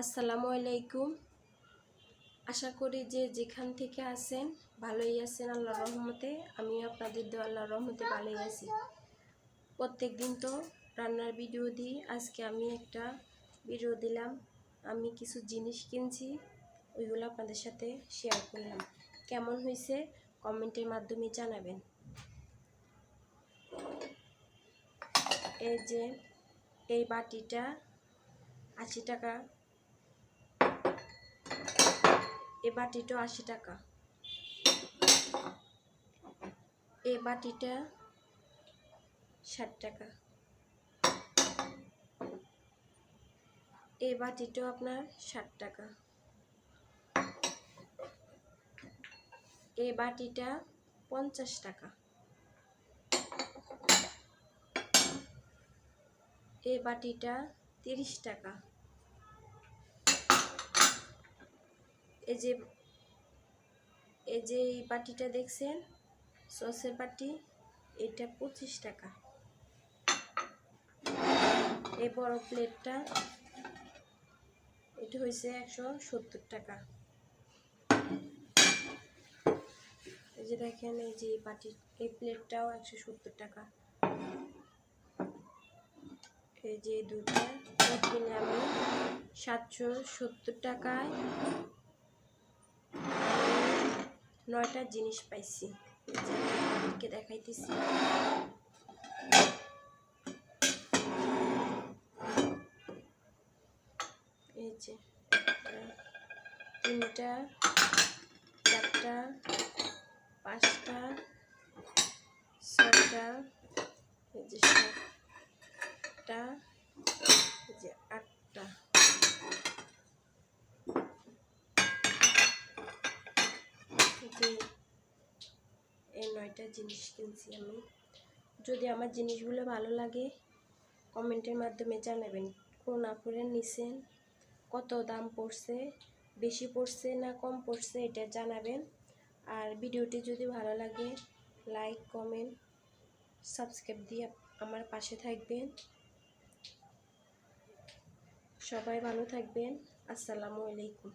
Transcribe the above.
আসসালামু আলাইকুম। আশা করি যে যেখান থেকে আছেন, ভালোই আছেন আল্লাহর রহমতে। আমিও আপনাদের দোয়া আল্লাহর রহমতে ভালোই আছি। প্রত্যেক দিন তো রান্নার ভিডিও দিই। আজকে আমি একটা ভিডিও দিলাম। আমি কিছু জিনিস কিনছি, ওইগুলো আপনাদের সাথে শেয়ার করলাম। কেমন হয়েছে কমেন্টের মাধ্যমে জানাবেন। এই যে, এই বাটিটা আশি টাকা এ বাটিটা আশি টাকা। এ বাটিটা ষাট টাকা। এই বাটিটাও আপনার ষাট টাকা। এই বাটিটা পঞ্চাশ টাকা। এই বাটিটা তিরিশ টাকা। এই যে এই যে এই বাটিটা দেখছেন? সসের বাটি এটা পঁচিশ টাকা। এই বড় প্লেটটা, এটা হয়েছে একশো সত্তর টাকা। এই যে দেখেন, এই যে বাটি এই প্লেটটাও একশো সত্তর টাকা। এই যে দুটা কিনে আমি সাতশো সত্তর টাকায় নয়টা জিনিস পাইছি। দেখাইতেছি। এই যে তিনটা চারটা পাঁচটা ছয়টা এই সাতটা যে আটটা যে নয়টা জিনিস কিনছি আমি। যদি আমার জিনিসগুলো ভালো লাগে, কমেন্টের মাধ্যমে জানাবেন। কোন আপুরে নিছেন, কত দাম পড়ছে, বেশি পড়ছে না কম পড়ছে এটা জানাবেন। আর ভিডিওটি যদি ভালো লাগে, লাইক, কমেন্ট, সাবস্ক্রাইব দিয়ে আমার পাশে থাকবেন। সবাই ভালো থাকবেন। আসসালামু আলাইকুম।